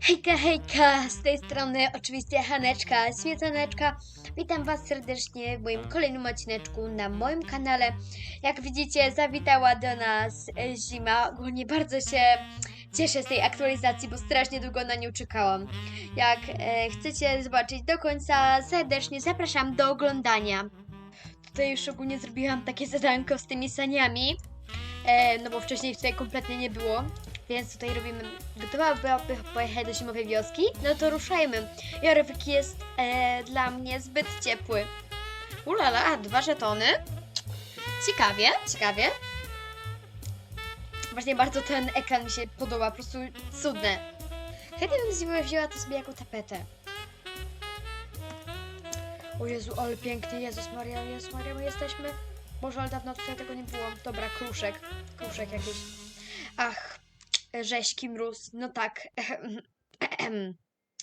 Hejka, hejka, z tej strony oczywiście Haneczka, Śmietaneczka. Witam Was serdecznie w moim kolejnym odcineczku na moim kanale. Jak widzicie, zawitała do nas e, zima. Ogólnie bardzo się cieszę z tej aktualizacji, bo strasznie długo na nią czekałam. Jak e, chcecie zobaczyć do końca, serdecznie zapraszam do oglądania. Tutaj już ogólnie zrobiłam takie zadanko z tymi saniami, e, no bo wcześniej tutaj kompletnie nie było. Więc tutaj robimy. Gotowa byłaby pojechać do zimowej wioski? No to ruszajmy. Jorwik jest e, dla mnie zbyt ciepły. Ulala, dwa żetony. Ciekawie, ciekawie. Właśnie bardzo ten ekran mi się podoba, po prostu cudne. Chętnie bym wzięła to sobie jako tapetę. O Jezu, ale pięknie, Jezus Maria, Jezus Maria, my jesteśmy. Boże, ale dawno tutaj tego nie było. Dobra, kruszek, kruszek jakiś. Ach, rzeźki mróz, no tak.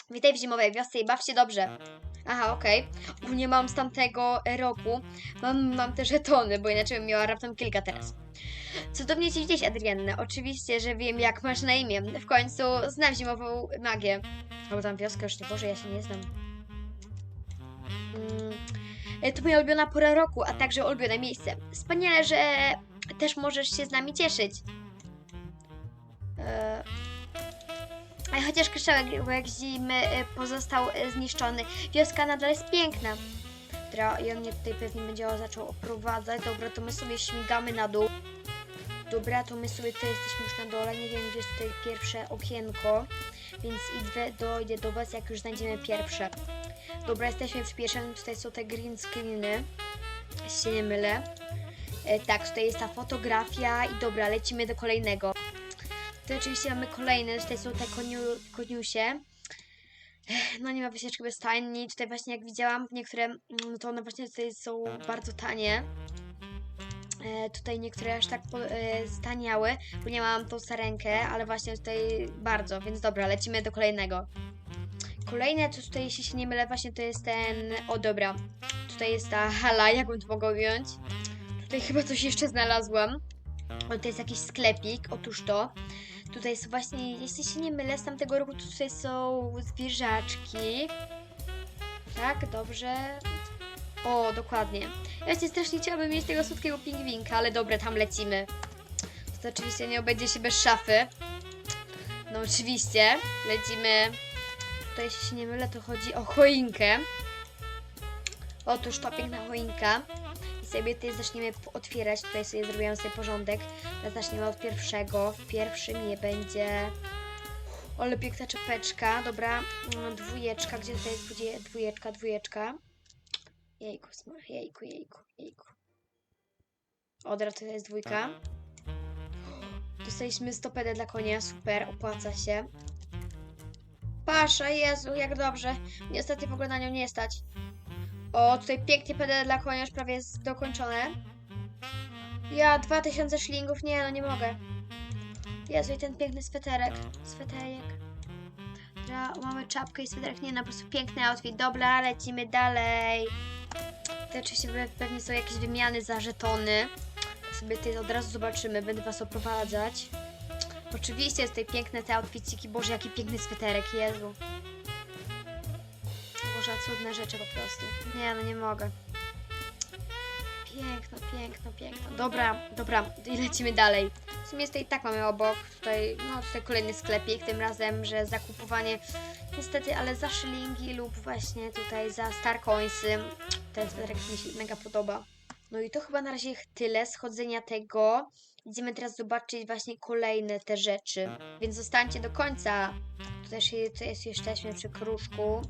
Witaj w zimowej wiosce i baw się dobrze. Aha, okej. Okay. Nie mam z tamtego roku. Mam, mam te żetony, bo inaczej bym miała raptem kilka teraz. Cudownie Cię widzieć, Adrianne. Oczywiście, że wiem, jak masz na imię. W końcu znam zimową magię. Albo tam wioskę, już nie Boże, ja się nie znam. Mm, To moja ulubiona pora roku, a także ulubione miejsce. Wspaniale, że też możesz się z nami cieszyć. E, chociaż kryształek zimy e, pozostał e, zniszczony, wioska nadal jest piękna. Dobra, i on mnie tutaj pewnie będzie zaczął oprowadzać. Dobra, to my sobie śmigamy na dół. Dobra, to my sobie tutaj jesteśmy już na dole. Nie wiem, gdzie jest tutaj pierwsze okienko, więc idę, dojdę do Was, jak już znajdziemy pierwsze. Dobra, jesteśmy w pierwszym. Tutaj są te green screeny. Jeśli się nie mylę. E, tak, tutaj jest ta fotografia i dobra, lecimy do kolejnego. Tutaj oczywiście mamy kolejne, tutaj są te koniu, koniusie. No nie ma wycieczki bez tajni. Tutaj właśnie jak widziałam, niektóre, mm, no to one właśnie tutaj są bardzo tanie. E, tutaj niektóre aż tak po, e, staniały, bo nie mam tą sarenkę, ale właśnie tutaj bardzo, więc dobra, lecimy do kolejnego. Kolejne, co tutaj, jeśli się nie mylę, właśnie to jest ten, o dobra, tutaj jest ta hala, jakbym to mogła ująć. Tutaj chyba coś jeszcze znalazłam. O, to jest jakiś sklepik, otóż to. Tutaj są właśnie, jeśli się nie mylę, z tamtego roku tutaj są zwierzaczki. Tak, dobrze. O, dokładnie. Ja właśnie strasznie chciałabym mieć tego słodkiego pingwinka, ale dobra, tam lecimy. To oczywiście nie obędzie się bez szafy. No oczywiście, lecimy. Tutaj, jeśli się nie mylę, to chodzi o choinkę. Otóż to piękna choinka. Sobie tutaj zaczniemy otwierać. Tutaj sobie zrobiłam sobie porządek. Zaczniemy od pierwszego. W pierwszym nie będzie... Ale piękna czepeczka. Dobra, mm, dwójeczka. Gdzie tutaj jest dwójeczka, dwójeczka? Jejku, jejku, jejku, jejku. Odra to jest dwójka. Dostaliśmy stopedę dla konia, super, opłaca się. Pasza, Jezu, jak dobrze. Niestety w ogóle na nią nie stać. O, tutaj pięknie PD dla konia, już prawie jest dokończone. Ja, 2000 szlingów, nie no, nie mogę. Jezu, i ten piękny sweterek. Sweterek. Dobra, mamy czapkę i sweterek, nie no, po prostu piękny outfit. Dobra, lecimy dalej. Tutaj oczywiście pe- pewnie są jakieś wymiany za żetony. Sobie tutaj od razu zobaczymy, będę was oprowadzać. Oczywiście jest tutaj piękne te outfitsiki. Boże, jaki piękny sweterek, Jezu. Boże, cudne rzeczy po prostu. Nie, no nie mogę. Piękno, piękno, piękno. Dobra, dobra, i lecimy dalej. W sumie tutaj tak mamy obok. Tutaj, no tutaj kolejny sklepik, tym razem, że zakupowanie niestety, ale za szylingi lub właśnie tutaj za star coinsy. Ten sweterek mi się mega podoba. No i to chyba na razie tyle schodzenia tego. Idziemy teraz zobaczyć właśnie kolejne te rzeczy. Więc zostańcie do końca. Tu też jest jesteśmy przy kruszku.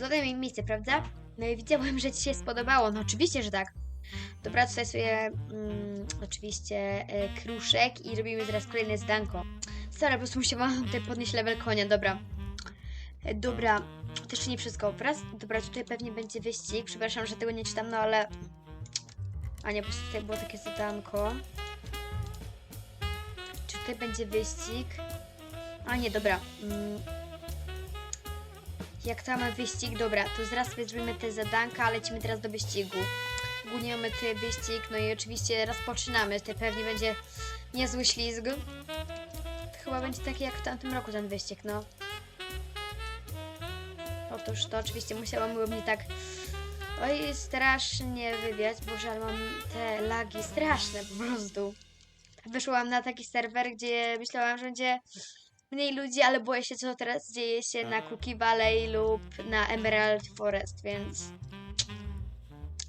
Cudowne mi miejsce, prawda? No i widziałem, że Ci się spodobało. No oczywiście, że tak. Dobra, tutaj sobie mm, oczywiście e, kruszek i robimy teraz kolejne zdanko. Sorry, po prostu musiałam tutaj podnieść level konia, dobra. E, dobra, to jeszcze nie wszystko. Wraz, dobra, tutaj pewnie będzie wyścig. Przepraszam, że tego nie czytam, no ale... A nie, po prostu tutaj było takie zadanko. Czy tutaj będzie wyścig? A nie, dobra. Mm. Jak tam wyścig, dobra, to zaraz zrobimy te zadanka, a lecimy teraz do wyścigu. Ogólnie mamy wyścig, no i oczywiście rozpoczynamy. Tutaj pewnie będzie niezły ślizg. chyba będzie taki jak w tamtym roku ten wyścig, no. Otóż to oczywiście musiałam mnie tak oj strasznie wybiać, bo żal mam te lagi straszne po prostu. Wyszłam na taki serwer, gdzie myślałam, że będzie mniej ludzi, ale boję się, co teraz dzieje się na Cookie Valley lub na Emerald Forest, więc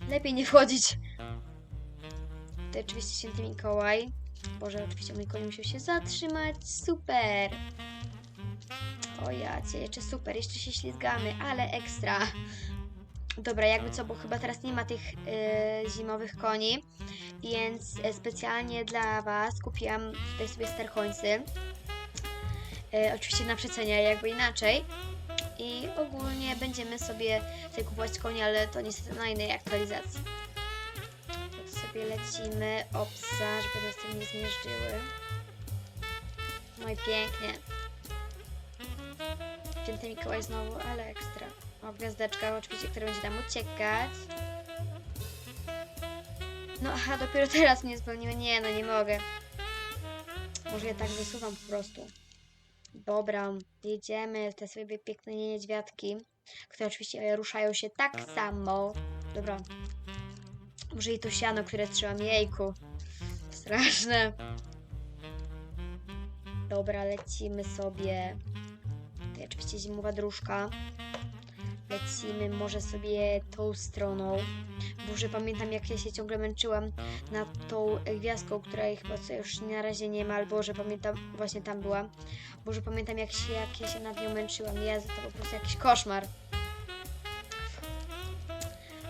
lepiej nie wchodzić. To oczywiście święty Mikołaj. Boże, oczywiście koń musiał się zatrzymać. Super! O ja cię, jeszcze super, jeszcze się ślizgamy, ale ekstra. Dobra, jakby co, bo chyba teraz nie ma tych e, zimowych koni, więc e, specjalnie dla Was kupiłam tutaj sobie sterkońcy. E, oczywiście na przecenie, jakby inaczej. I ogólnie będziemy sobie tutaj kupować konie, ale to niestety na innej aktualizacji. Tak sobie lecimy, obsa, żeby nas tym nie zmierzczyły. No pięknie. Święty Mikołaj znowu, ale ekstra. O, gwiazdeczka oczywiście, która będzie tam uciekać. No aha, dopiero teraz mnie spełniły. Nie, no nie mogę. Może ja tak wysuwam po prostu. Dobra, jedziemy w te sobie piękne niedźwiadki, które oczywiście ruszają się tak samo. Dobra. Może i to siano, które trzymam, jejku. Straszne. Dobra, lecimy sobie. Tutaj oczywiście zimowa dróżka. Lecimy może sobie tą stroną. Boże, pamiętam jak ja się ciągle męczyłam nad tą gwiazdką, której chyba co już na razie nie ma, albo że pamiętam, właśnie tam była. Boże, pamiętam jak się, jak ja się nad nią męczyłam. Jezu, to po prostu jakiś koszmar.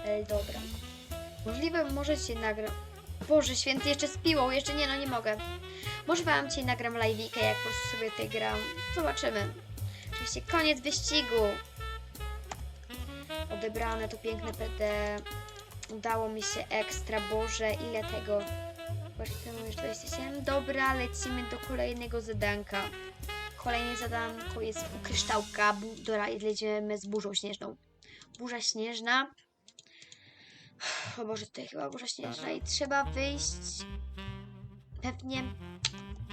Ej, dobra. Możliwe, może cię nagram. Boże, święty, jeszcze z piłą, jeszcze nie, no nie mogę. Może wam cię nagram live'ikę, jak po prostu sobie tutaj gram. Zobaczymy. Oczywiście koniec wyścigu. Odebrane to piękne PD. Udało mi się ekstra. Boże, ile tego. Właśnie już 27. Dobra, lecimy do kolejnego zadanka. Kolejne zadanko jest u kryształka. I lecimy z burzą śnieżną. Burza śnieżna. O Boże, tutaj chyba burza śnieżna i trzeba wyjść. Pewnie.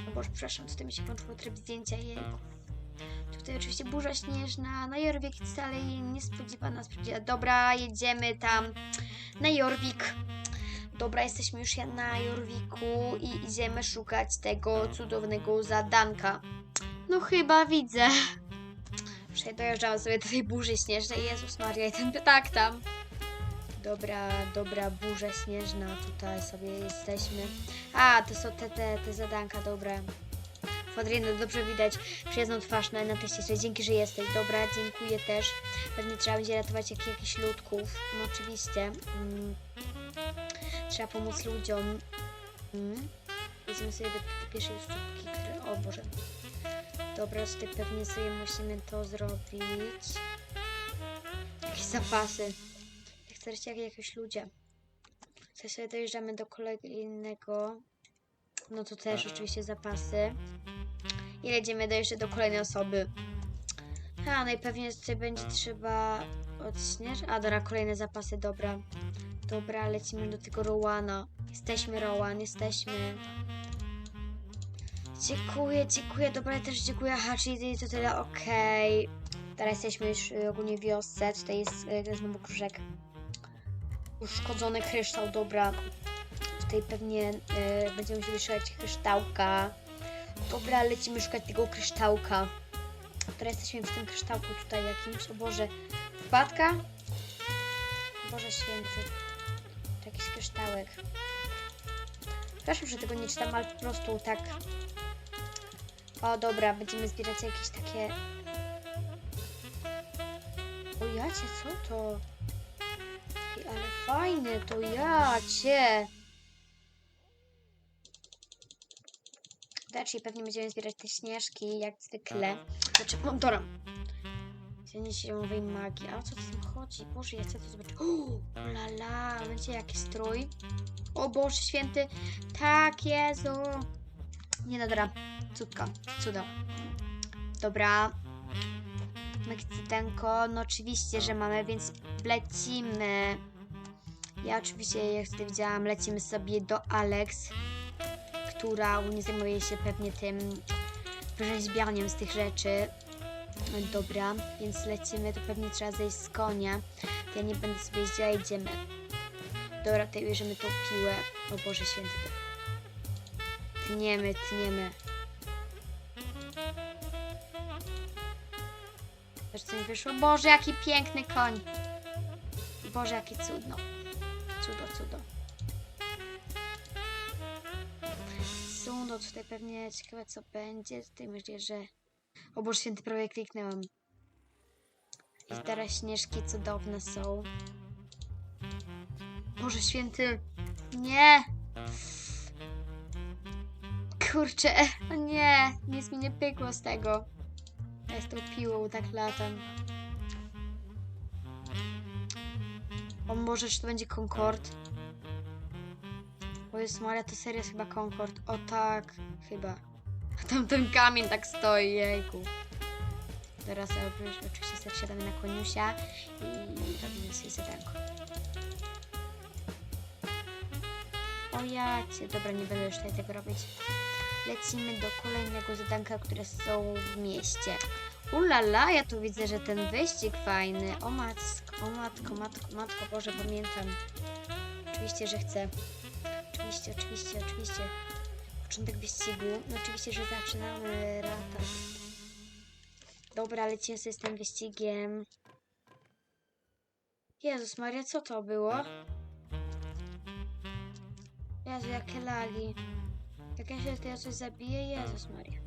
O Boże, przepraszam, tutaj mi się włączył tryb zdjęcia. Jejku. Tutaj oczywiście burza śnieżna, na Jorwik wcale niespodziewana spodziewa. Dobra, jedziemy tam na Jorwik. Dobra, jesteśmy już na Jorwiku i idziemy szukać tego cudownego zadanka. No chyba widzę. Już dojeżdżam sobie do tej burzy śnieżnej. Jezus Maria, i ten tak tam. Dobra, dobra, burza śnieżna. Tutaj sobie jesteśmy. A, to są te, te, te zadanka, dobra. Fadrino, dobrze widać przyjazną twarz na, na tej ścieżce. Dzięki, że jesteś. Dobra, dziękuję też. Pewnie trzeba będzie ratować jak, jakichś ludków. No oczywiście. Mm. Trzeba pomóc ludziom. Mm. Weźmy sobie do, do pierwszej sztuki, które... O Boże. Dobra, tutaj pewnie sobie musimy to zrobić. Jakieś zapasy. Chcecie, jak jakoś ludzie. Tutaj sobie dojeżdżamy do kolejnego. No to też oczywiście zapasy. I lecimy do jeszcze do kolejnej osoby. A, najpewniej tutaj będzie trzeba odśnież. A, dobra, kolejne zapasy, dobra. Dobra, lecimy do tego Rowana. Jesteśmy, Rowan, jesteśmy. Dziękuję, dziękuję, dobra, ja też dziękuję. Aha, czyli to tyle, okej. Teraz jesteśmy już y, ogólnie w wiosce. Tutaj jest y, znowu krzyżek. Uszkodzony kryształ, dobra. Tutaj pewnie y, będziemy musieli szukać kryształka. Dobra, lecimy szukać tego kryształka. Teraz jesteśmy w tym kryształku tutaj jakimś. O Boże, wpadka? Boże święty. To jakiś kryształek. Przepraszam, że tego nie czytam, ale po prostu tak. O, dobra, będziemy zbierać jakieś takie... O jacie, co to? Ej, ale fajne, to jacie. Znaczy, pewnie będziemy zbierać te śnieżki, jak zwykle. Znaczy, no dobra. Dzień zimowej magii. A o co tu chodzi? Boże, ja chcę to zobaczyć. O, lala, będzie jakiś strój. O Boże święty. Tak, Jezu. Nie, no dobra. Cudka, cudo. Dobra. Mekcytenko, no oczywiście, że mamy, więc lecimy. Ja oczywiście, jak tutaj widziałam, lecimy sobie do Alex która u mnie zajmuje się pewnie tym wyrzeźbianiem z tych rzeczy. No Dobra, więc lecimy, to pewnie trzeba zejść z konia. To ja nie będę sobie jeździła, idziemy. Dobra, tutaj bierzemy tą piłę. O Boże Święty. Tniemy, tniemy. Też co mi wyszło? Boże, jaki piękny koń. Boże, jakie cudno. Cudo, cudo. Cudo, tutaj pewnie ciekawe co będzie. Tutaj myślę, że... O Boże Święty, prawie kliknęłam. I teraz śnieżki cudowne są. Boże Święty. Nie! Kurczę, o nie, nic mi nie pykło z tego. Ja z tą piłą tak latam. O może, czy to będzie Concord? O jest Maria, to serio jest chyba Concord. O tak, chyba. A tam ten kamień tak stoi, jejku. Teraz ja oczywiście sobie wsiadamy na koniusia i robimy sobie zadanko. O jacie, dobra, nie będę już tutaj tego robić. Lecimy do kolejnego zadanka, które są w mieście. Ulala, ja tu widzę, że ten wyścig fajny. O matko, o matko, matko, matko, Boże, pamiętam. Oczywiście, że chcę. Oczywiście, oczywiście, oczywiście. Początek wyścigu. No oczywiście, że zaczynamy latać. Dobra, lecimy sobie z tym wyścigiem. Jezus Maria, co to było? Jezu, jakie lagi. Jak ja się teraz zabiję, Jezus Maria.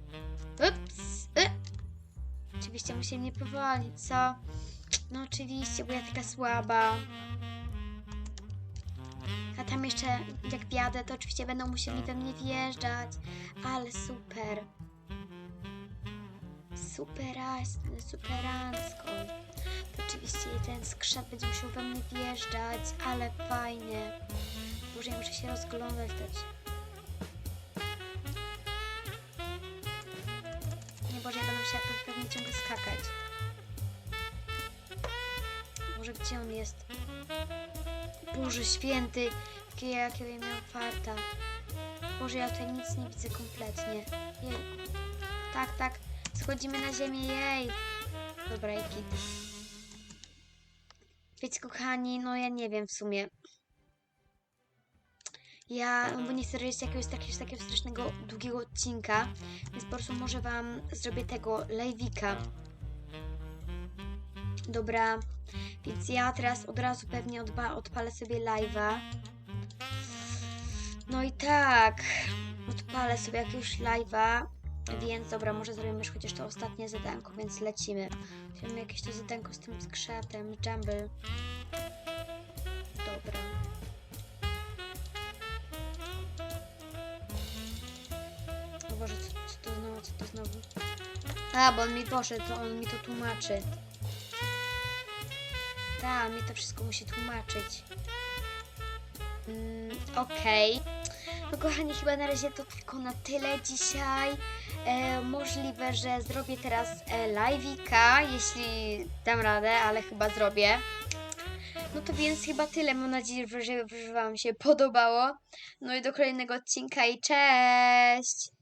Ups! Y! Oczywiście musi mnie powolić, co? No oczywiście, bo ja taka słaba. A tam jeszcze, jak wjadę, to oczywiście będą musieli we mnie wjeżdżać. Ale super. Superaś, superancko. To oczywiście ten skrzat będzie musiał we mnie wjeżdżać, ale fajnie. Boże, ja muszę się rozglądać też. Boże święty, jakie, jakiego ja miałam farta. Boże, ja tutaj nic nie widzę kompletnie. Jej. Tak, tak, schodzimy na ziemię, jej. Dobra, i git. Wiecie, kochani, no ja nie wiem w sumie. Ja, no bo nie chcę robić jakiegoś takiego, takiego strasznego, długiego odcinka, więc po prostu może wam zrobię tego live'ika. Dobra, więc ja teraz od razu pewnie odba- odpalę sobie live'a. No i tak, odpalę sobie jakiegoś live'a, więc dobra, może zrobimy już chociaż to ostatnie zadanko, więc lecimy. Zrobimy jakieś to zadanko z tym skrzatem, Jumble. Dobra. Boże, co, co to znowu, co to znowu? A, bo on mi poszedł, on mi to tłumaczy. On mi to wszystko musi tłumaczyć. Mm, Okej. No kochani, chyba na razie to tylko na tyle dzisiaj. E, możliwe, że zrobię teraz e, live'ika, jeśli dam radę, ale chyba zrobię. No to więc chyba tyle. Mam nadzieję, że Wam się podobało. No i do kolejnego odcinka i cześć!